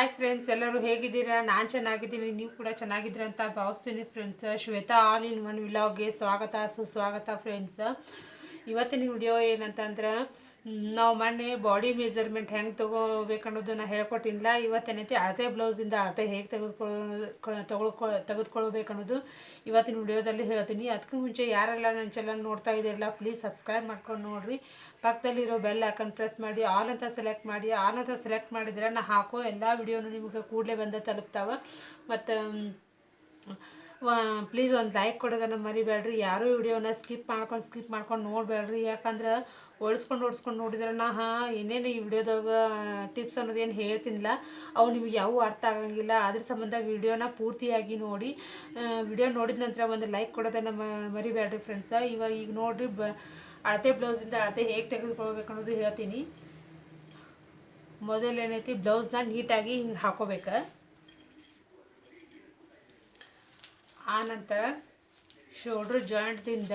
Hi friends ಎಲ್ಲರೂ ಹೇಗಿದ್ದೀರಾ? ನಾನು ಚೆನ್ನಾಗಿದ್ದೀನಿ, ನೀವು ಕೂಡ ಚೆನ್ನಾಗಿದ್ದೀರಾ ಅಂತ ಭಾವಿಸ್ತೀನಿ friends Shweta all in one ವಿಲಾಗ್ಗೆ ಸ್ವಾಗತ, ಸುಸ್ವಾಗತ ಫ್ರೆಂಡ್ಸ್ ಇವತ್ತಿನ ವಿಡಿಯೋ ಏನಂತಂದ್ರೆ ನಾವು ಮೊನ್ನೆ ಬಾಡಿ ಮೆಜರ್ಮೆಂಟ್ ಹೆಂಗೆ ತೊಗೋಬೇಕು ಅನ್ನೋದನ್ನ ಹೇಳ್ಕೊಟ್ಟಿಲ್ಲ ಇವತ್ತೇನೈತಿ ಅಳತೆ ಬ್ಲೌಸಿಂದ ಅಳತೆ ಹೇಗೆ ತೆಗೆದುಕೊಳ್ಳೋ ತಗೊಳ್ಕೊ ತೆಗೆದುಕೊಳ್ಬೇಕು ಅನ್ನೋದು ಇವತ್ತಿನ ವಿಡಿಯೋದಲ್ಲಿ ಹೇಳ್ತೀನಿ. ಅದಕ್ಕೂ ಮುಂಚೆ ಯಾರೆಲ್ಲ ನನ್ನ ಚಾನಲ್ ನೋಡ್ತಾ ಇದ್ದೀರಲ್ಲ ಪ್ಲೀಸ್ ಸಬ್ಸ್ಕ್ರೈಬ್ ಮಾಡ್ಕೊಂಡು ನೋಡಿರಿ. ಪಕ್ಕದಲ್ಲಿರೋ ಬೆಲ್ ಐಕನ್ ಪ್ರೆಸ್ ಮಾಡಿ ಆಲ್ ಅಂತ ಸೆಲೆಕ್ಟ್ ಮಾಡಿ ಆಲ್ ಅಂತ ಸೆಲೆಕ್ಟ್ ಮಾಡಿದರೆ ನಾನು ಹಾಕೋ ಎಲ್ಲ ವಿಡಿಯೋನು ನಿಮಗೆ ಕೂಡಲೇ ಬಂದ ತಲುಪ್ತಾವೆ. ಮತ್ತು ಪ್ಲೀಸ್ ಒಂದು ಲೈಕ್ ಕೊಡೋದನ್ನು ಮರಿಬೇಡ್ರಿ. ಯಾರೂ ವಿಡಿಯೋನ ಸ್ಕಿಪ್ ಮಾಡ್ಕೊಂಡು ಸ್ಕಿಪ್ ಮಾಡ್ಕೊಂಡು ನೋಡಬೇಡ್ರಿ. ಯಾಕಂದ್ರೆ ಓಡಿಸ್ಕೊಂಡು ಓಡಿಸ್ಕೊಂಡು ನೋಡಿದ್ರೆ ನಾ, ಹಾಂ, ಏನೇನು ಈ ವಿಡಿಯೋದಾಗ ಟಿಪ್ಸ್ ಅನ್ನೋದು ಏನು ಹೇಳ್ತೀನಿಲ್ಲ. ಅವು ನಿಮಗೆ ಯಾವ ಅರ್ಥ ಆಗಂಗಿಲ್ಲ. ಅದ್ರ ಸಂಬಂಧ ವಿಡಿಯೋನ ಪೂರ್ತಿಯಾಗಿ ನೋಡಿ. ವಿಡಿಯೋ ನೋಡಿದ ನಂತರ ಒಂದು ಲೈಕ್ ಕೊಡೋದನ್ನು ಮರಿಬೇಡ್ರಿ ಫ್ರೆಂಡ್ಸ ಇವಾಗ ಈಗ ನೋಡಿರಿ, ಬ, ಅಳತೆ ಬ್ಲೌಸಿಂದ ಅಳತೆ ಹೇಗೆ ತೆಗೆದುಕೊಳ್ಬೇಕು ಅನ್ನೋದು ಹೇಳ್ತೀನಿ. ಮೊದಲೇನೈತಿ ಬ್ಲೌಸ್ನ ನೀಟಾಗಿ ಹಿಂಗೆ ಹಾಕೋಬೇಕು. ಆನಂತರ ಶೋಲ್ಡ್ರ್ ಜಾಯಿಂಟ್ದಿಂದ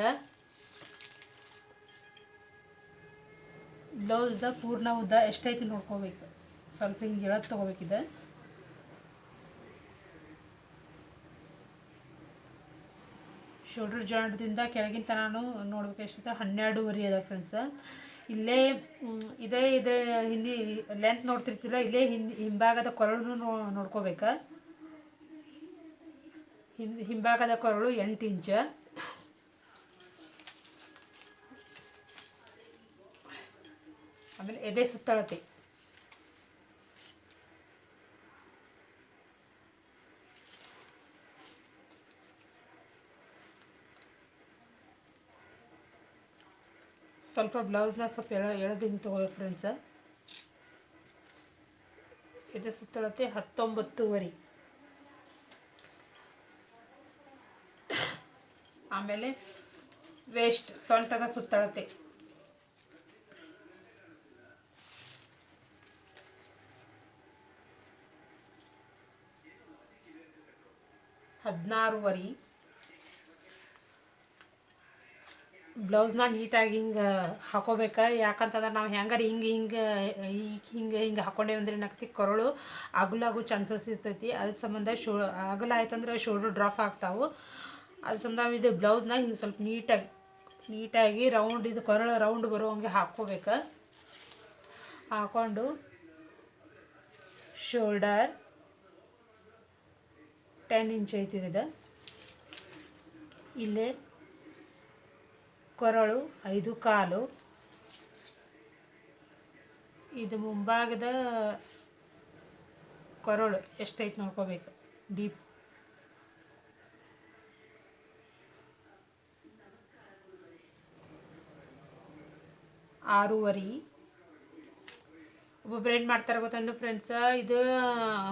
ಬ್ಲೌಸ್ದ ಪೂರ್ಣ ಉದ್ದ ಎಷ್ಟೈತಿ ನೋಡ್ಕೋಬೇಕು. ಸ್ವಲ್ಪ ಹಿಂಗೆ ಎಳತ್ತು ತೊಗೋಬೇಕಿದೆ. ಶೋಲ್ಡ್ರ್ ಜಾಯಿಂಟ್ದಿಂದ ಕೆಳಗಿನ ತನಾನು ನೋಡ್ಬೇಕು ಎಷ್ಟೈತೆ? ಹನ್ನೆರಡೂವರೆ ಅದ ಫ್ರೆಂಡ್ಸ್ ಇಲ್ಲೇ ಇದೇ ಇದೇ, ಹಿಂದಿ ಲೆಂತ್ ನೋಡ್ತಿರ್ತೀರ ಇಲ್ಲೇ ಹಿಂದಿ, ಹಿಂಭಾಗದ ಕೊರಳನ್ನು ನೋಡ್ಕೋಬೇಕು. ಹಿಂದ್ ಹಿಂಭಾಗದ ಕೊರಳು ಎಂಟು ಇಂಚ. ಆಮೇಲೆ ಎದೆ ಸುತ್ತಳತೆ. ಸ್ವಲ್ಪ ಬ್ಲೌಸ್ನ ಸ್ವಲ್ಪ ಎಳ ಎಳೆದು ತಗೊಳ್ಳಿ ಫ್ರೆಂಡ್ಸ. ಎದೆ ಸುತ್ತಳತೆ ಹತ್ತೊಂಬತ್ತುವರೆ. ಆಮೇಲೆ ವೇಸ್ಟ್ ಸೊಂಟದ ಸುತ್ತಳತೆ. ಹದಿನಾರುವರೆ. ಬ್ಲೌಸ್ನ ನೀಟಾಗಿ ಹಿಂಗೆ ಹಾಕೋಬೇಕು, ಯಾಕಂತಂದ್ರೆ ನಾವು ಹೆಂಗಾರ ಹಿಂಗೆ ಹಿಂಗೆ ಹಿಂಗೆ ಹಿಂಗೆ ಹಾಕೊಂಡೇವೆ ಅಂದ್ರೆ ನಕ್ತಿ ಕೊರಳು ಅಗಲಾಗೋ ಚಾನ್ಸಸ್ ಇರ್ತೈತಿ. ಅದ್ರ ಸಂಬಂಧ ಶೋ ಅಗಲ ಆಯ್ತಂದ್ರೆ ಶೋಲ್ಡ್ರ್ ಡ್ರಾಪ್ ಆಗ್ತಾವೆ. ಅದ್ರ ಸಂಬಂಧ ಇದು ಬ್ಲೌಸ್ನ ಹಿಂಗೆ ಸ್ವಲ್ಪ ನೀಟಾಗಿ ನೀಟಾಗಿ ರೌಂಡ್ ಇದು ಕೊರಳು ರೌಂಡ್ ಬರೋ ಹಂಗೆ ಹಾಕ್ಕೋಬೇಕು. ಹಾಕ್ಕೊಂಡು ಶೋಲ್ಡರ್ ಟೆನ್ ಇಂಚ್ ಐತಿ ಇದು. ಇಲ್ಲೇ ಕೊರಳು ಐದು ಕಾಲು. ಇದು ಮುಂಭಾಗದ ಕೊರಳು ಎಷ್ಟೈತೆ ನೋಡ್ಕೋಬೇಕು. ಡೀಪ್ ಆರೂವರೆ. ಒಬ್ಬೊಬ್ರು ಏನು ಮಾಡ್ತಾರೆ ಗೊತ್ತಂದ್ರೆ ಫ್ರೆಂಡ್ಸ ಇದು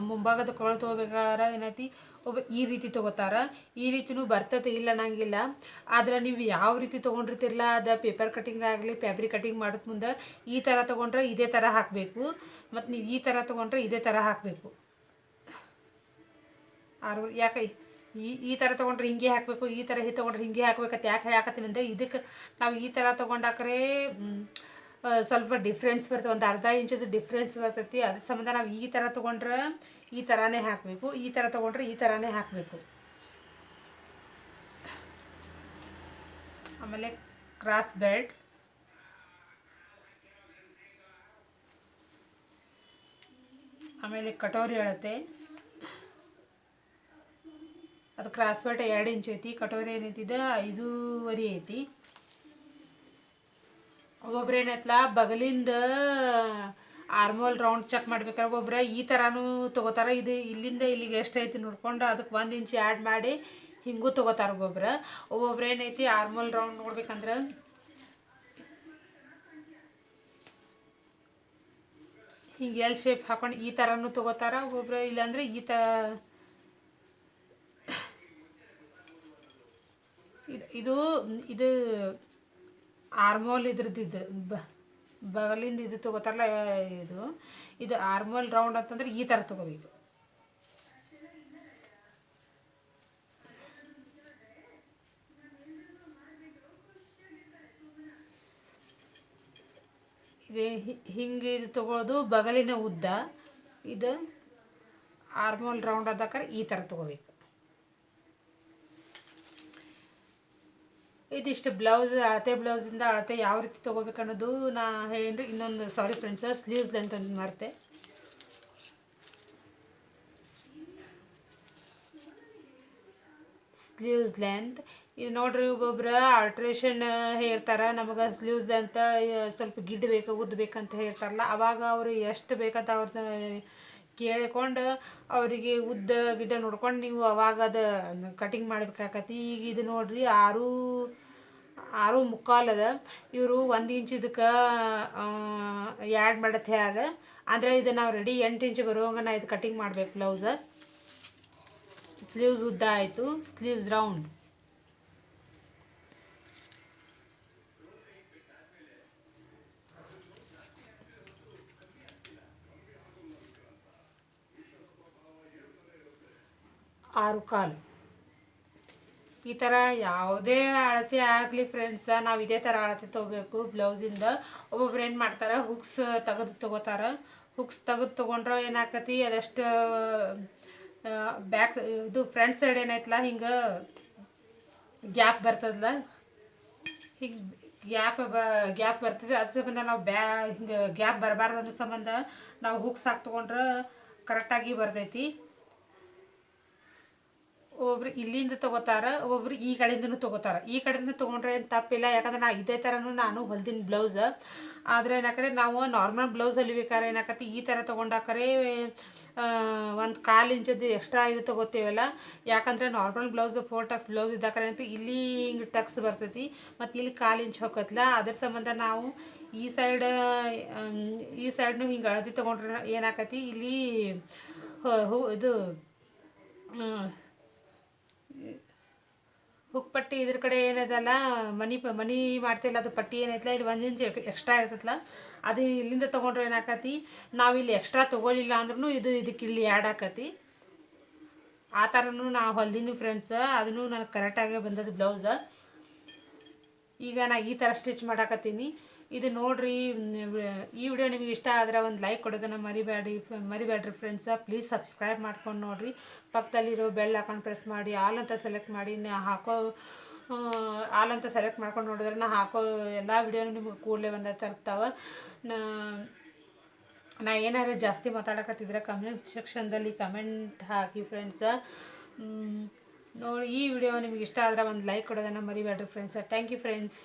ಮುಂಭಾಗದ ಕೊಳ ತೊಗೋಬೇಕಾದ್ರೆ ಏನೈತಿ? ಒಬ್ಬ ಈ ರೀತಿ ತೊಗೋತಾರ. ಈ ರೀತಿನೂ ಬರ್ತದೆ ಇಲ್ಲ ಅನ್ನಂಗಿಲ್ಲ. ಆದ್ರೆ ನೀವು ಯಾವ ರೀತಿ ತೊಗೊಂಡಿರ್ತಿರಲ್ಲ, ಅದು ಪೇಪರ್ ಕಟಿಂಗ್ ಆಗಲಿ ಫ್ಯಾಬ್ರಿಕ್ ಕಟಿಂಗ್ ಮಾಡೋದು ಮುಂದೆ ಈ ಥರ ತೊಗೊಂಡ್ರೆ ಇದೇ ಥರ ಹಾಕಬೇಕು. ಮತ್ತು ನೀವು ಈ ಥರ ತೊಗೊಂಡ್ರೆ ಇದೇ ಥರ ಹಾಕಬೇಕು. ಆರು ಯಾಕೆ? ಈ ಈ ಥರ ತೊಗೊಂಡ್ರೆ ಹಿಂಗೆ ಹಾಕಬೇಕು, ಈ ಥರ ಹಿ ತೊಗೊಂಡ್ರೆ ಹಿಂಗೆ ಹಾಕ್ಬೇಕಂತ ಯಾಕೆ ಹೇಳಕತ್ತೀನಿ ಅಂದರೆ ಇದಕ್ಕೆ ನಾವು ಈ ಥರ ತೊಗೊಂಡಾಕ್ರೆ ಸ್ವಲ್ಪ ಡಿಫ್ರೆನ್ಸ್ ಬರ್ತದೆ, ಒಂದು ಅರ್ಧ ಇಂಚದ ಡಿಫ್ರೆನ್ಸ್ ಬರ್ತೈತಿ. ಅದ್ರ ಸಂಬಂಧ ನಾವು ಈ ಥರ ತೊಗೊಂಡ್ರೆ ಈ ಥರನೇ ಹಾಕಬೇಕು, ಈ ಥರ ತೊಗೊಂಡ್ರೆ ಈ ಥರನೇ ಹಾಕಬೇಕು. ಆಮೇಲೆ ಕ್ರಾಸ್ ಬೆಲ್ಟ್ ಆಮೇಲೆ ಕಟೋರಿ ಅಳತೆ. ಅದು ಕ್ರಾಸ್ ಬಾಟ ಎರಡು ಇಂಚ್ ಐತಿ, ಕಟೋರಿ ಏನೈತಿದೆ ಐದೂವರೆ ಐತಿ. ಒಬ್ಬೊಬ್ರು ಏನೈತಲ್ಲ ಬಗಲಿಂದ ಆರ್ಮೋಲ್ ರೌಂಡ್ ಚೆಕ್ ಮಾಡ್ಬೇಕಾದ್ರೆ ಒಬ್ಬೊಬ್ರು ಈ ಥರನೂ ತೊಗೋತಾರ. ಇದು ಇಲ್ಲಿಂದ ಇಲ್ಲಿಗೆ ಎಷ್ಟೈತಿ ನೋಡ್ಕೊಂಡು ಅದಕ್ಕೆ ಒಂದು ಇಂಚ್ ಆ್ಯಡ್ ಮಾಡಿ ಹಿಂಗೂ ತೊಗೋತಾರ ಒಬ್ಬೊಬ್ರು. ಒಬ್ಬೊಬ್ರು ಏನೈತಿ ಆರ್ಮೋಲ್ ರೌಂಡ್ ನೋಡ್ಬೇಕಂದ್ರೆ? ಹಿಂಗೆ ಎಲ್ ಶೇಪ್ ಹಾಕೊಂಡು ಈ ಥರನೂ ತೊಗೋತಾರ. ಒಬ್ಬೊಬ್ರು ಇಲ್ಲಾಂದ್ರೆ ಈ ಥರ ಇದು ಇದು ಆರ್ಮೋಲ್ ಇದ್ರದ್ದು ಇದು ಬಗಲಿಂದ ಇದು ತಗೋತಾರಲ್ಲ, ಇದು. ಇದು ಆರ್ಮೋಲ್ ರೌಂಡ್ ಅಂತಂದ್ರೆ ಈ ಥರ ತೊಗೋಬೇಕು ಇದು. ಹಿಂಗೆ ಇದು ತಗೊಳ್ಳೋದು ಬಗಲಿನ ಉದ್ದ. ಇದು ಆರ್ಮೋಲ್ ರೌಂಡ್ ಅದಕ್ಕಾರೆ ಈ ಥರ ತೊಗೋಬೇಕು. ಇದಿಷ್ಟು ಬ್ಲೌಸ್, ಅಳತೆ ಬ್ಲೌಸಿಂದ ಅಳತೆ ಯಾವ ರೀತಿ ತೊಗೋಬೇಕು ಅನ್ನೋದು ನಾ ಹೇಳಿ ಇನ್ನೊಂದು ಸಾರಿ ಫ್ರೆಂಡ್ಸ್ ಸ್ಲೀವ್ಸ್ ಲೆಂತ್ ಅಂತ ಮರ್ತೆ. ಸ್ಲೀವ್ಸ್ ಲೆಂತ್ ಇದು ನೋಡ್ರಿ ಒಬ್ಬೊಬ್ರು ಆಲ್ಟ್ರೇಷನ್ ಹೇಳ್ತಾರೆ ನಮಗೆ ಸ್ಲೀವ್ಸ್ ಅಂತ ಸ್ವಲ್ಪ ಗಿಡ್ ಬೇಕು, ಉದ್ದ ಬೇಕಂತ ಹೇಳ್ತಾರಲ್ಲ, ಅವಾಗ ಅವರು ಎಷ್ಟು ಬೇಕಂತ ಅವ್ರನ್ನ ಕೇಳಿಕೊಂಡು ಅವರಿಗೆ ಉದ್ದ ಗಿಡ್ಡ ನೋಡ್ಕೊಂಡು ನೀವು ಅವಾಗ ಅದು ಕಟಿಂಗ್ ಮಾಡ್ಬೇಕಾಕತಿ. ಈಗ ಇದು ನೋಡ್ರಿ ಆರು ಆರು ಮುಕ್ಕಾಲದ ಇವರು ಒಂದು ಇಂಚ್ ಇದಕ್ಕೆ ಆ್ಯಡ್ ಮಾಡತ್ತೆ ಅದ. ಅಂದರೆ ಇದು ನಾವು ರೆಡಿ ಎಂಟು ಇಂಚ್ ಬರುವಾಗ ನಾ ಇದು ಕಟಿಂಗ್ ಮಾಡಬೇಕು ಬ್ಲೌಸ್ ಸ್ಲೀವ್ಸ್ ಉದ್ದ ಆಯಿತು. ಸ್ಲೀವ್ಸ್ ರೌಂಡ್ ಆರು ಕಾಲು. ಈ ಥರ ಯಾವುದೇ ಅಳತೆ ಆಗಲಿ ಫ್ರೆಂಡ್ಸ ನಾವು ಇದೇ ಥರ ಅಳತೆ ತೊಗೋಬೇಕು. ಬ್ಲೌಸಿಂದ ಒಬ್ಬೊಬ್ರು ಏನು ಮಾಡ್ತಾರೆ ಹುಕ್ಸ್ ತೆಗೆದು ತೊಗೋತಾರೆ. ಹುಕ್ಸ್ ತೆಗೆದು ತೊಗೊಂಡ್ರೆ ಏನಾಕತಿ ಅದಷ್ಟು ಬ್ಯಾಕ್ ಇದು ಫ್ರಂಟ್ ಸೈಡ್ ಏನೈತಲ್ಲ, ಹಿಂಗೆ ಗ್ಯಾಪ್ ಬರ್ತದಲ್ಲ? ಹಿಂಗೆ ಗ್ಯಾಪ್ ಬ ಗ್ಯಾಪ್ ಬರ್ತದೆ. ಅದ್ರ ಸಂಬಂಧ ನಾವು ಬ್ಯಾ, ಹಿಂಗೆ ಗ್ಯಾಪ್ ಬರಬಾರ್ದು ಅನ್ನೋ ಸಂಬಂಧ ನಾವು ಹುಕ್ಸ್ ಹಾಕಿ ತೊಗೊಂಡ್ರೆ ಕರೆಕ್ಟಾಗಿ ಬರ್ತೈತಿ. ಒಬ್ಬೊಬ್ರು ಇಲ್ಲಿಂದ ತೊಗೋತಾರ ಒಬ್ಬೊಬ್ರು ಈ ಕಡೆಯಿಂದನು ತೊಗೋತಾರ. ಈ ಕಡೆಯಿಂದ ತೊಗೊಂಡ್ರೆ ಏನು ತಪ್ಪಿಲ್ಲ. ಯಾಕಂದ್ರೆ ನಾ ಇದೇ ಥರನೂ ನಾನು ಹೊಲ್ದಿನ ಬ್ಲೌಸ್. ಆದರೆ ಏನಾಕತ್ತೆ, ನಾವು ನಾರ್ಮಲ್ ಬ್ಲೌಸ್ ಹೊಲಿಬೇಕಾರೆ ಏನಾಕತ್ತೆ, ಈ ಥರ ತೊಗೊಂಡಾಕರೆ ಒಂದು ಕಾಲು ಇಂಚದ್ದು ಎಕ್ಸ್ಟ್ರಾ ಇದು ತೊಗೋತೀವಲ್ಲ. ಯಾಕಂದರೆ normal blouse four tucks blouse ಇದ್ದಾಕರೆ ಅಂತ ಇಲ್ಲಿ ಹಿಂಗೆ ಟಕ್ಸ್ ಬರ್ತೈತಿ. ಮತ್ತು ಇಲ್ಲಿ ಕಾಲು ಇಂಚ್ ಹೋಗತ್ತಲ್ಲ ಅದ್ರ ಸಂಬಂಧ ನಾವು ಈ ಸೈಡ್ ಈ ಸೈಡ್ನು ಹಿಂಗೆ ಅಳದಿ ತೊಗೊಂಡ್ರೆ ಏನಾಕತಿ ಇಲ್ಲಿ ಹೂ ಇದು ಹುಕ್ ಪಟ್ಟಿ ಇದ್ರ ಕಡೆ ಏನದಲ್ಲ ಮನಿ ಪ, ಮನಿ ಮಾಡ್ತಿಲ್ಲ ಅದು ಪಟ್ಟಿ ಏನೈತಲ್ಲ, ಇಲ್ಲಿ ಒಂದು ಇಂಚ್ ಎಕ್ಸ್ಟ್ರಾ ಇರ್ತೈತಲ್ಲ, ಅದು ಇಲ್ಲಿಂದ ತೊಗೊಂಡ್ರೆ ಏನಾಕತಿ, ನಾವು ಇಲ್ಲಿ ಎಕ್ಸ್ಟ್ರಾ ತೊಗೊಳಿಲ್ಲ ಅಂದ್ರೂ ಇದು ಇದಕ್ಕೆ ಇಲ್ಲಿ ಆ್ಯಡ್ ಆಕತಿ. ಆ ಥರನೂ ನಾ ಹೊಲ್ದೀನಿ ಫ್ರೆಂಡ್ಸ್ ಅದನ್ನು ನನಗೆ ಕರೆಕ್ಟಾಗೇ ಬಂದದ್ದು ಬ್ಲೌಸ್ ಈಗ ನಾ ಈ ಥರ ಸ್ಟಿಚ್ ಮಾಡಾಕತ್ತೀನಿ. ಇದು ನೋಡ್ರಿ ಈ ವಿಡಿಯೋ ನಿಮಗೆ ಇಷ್ಟ ಆದರೆ ಒಂದು ಲೈಕ್ ಕೊಡೋದನ್ನ ಮರಿಬೇಡಿ ಮರಿಬೇಡ್ರಿ ಫ್ರೆಂಡ್ಸ ಪ್ಲೀಸ್ ಸಬ್ಸ್ಕ್ರೈಬ್ ಮಾಡ್ಕೊಂಡು ನೋಡ್ರಿ. ಪಕ್ಕದಲ್ಲಿರೋ ಬೆಲ್ ಹಾಕೊಂಡು ಪ್ರೆಸ್ ಮಾಡಿ ಆಲ್ ಅಂತ ಸೆಲೆಕ್ಟ್ ಮಾಡಿ ಹಾಕೋ ಆಲ್ ಅಂತ ಸೆಲೆಕ್ಟ್ ಮಾಡ್ಕೊಂಡು ನೋಡಿದ್ರೆ ನಾ ಹಾಕೋ ಎಲ್ಲ ವಿಡಿಯೋನು ನಿಮ್ಗೆ ಕೂಡಲೇ ಬಂದ ತರ್ತಾವೆ. ನಾ ಏನಾದ್ರು ಜಾಸ್ತಿ ಮಾತಾಡಕತ್ತಿದ್ರೆ ಕಮೆಂಟ್ ಸೆಕ್ಷನ್ದಲ್ಲಿ ಕಮೆಂಟ್ ಹಾಕಿ ಫ್ರೆಂಡ್ಸ ನೋಡಿ ಈ ವಿಡಿಯೋ ನಿಮಗೆ ಇಷ್ಟ ಆದರೆ ಒಂದು ಲೈಕ್ ಕೊಡೋದನ್ನು ಮರಿಬೇಡ್ರಿ ಫ್ರೆಂಡ್ಸ ಥ್ಯಾಂಕ್ ಯು ಫ್ರೆಂಡ್ಸ್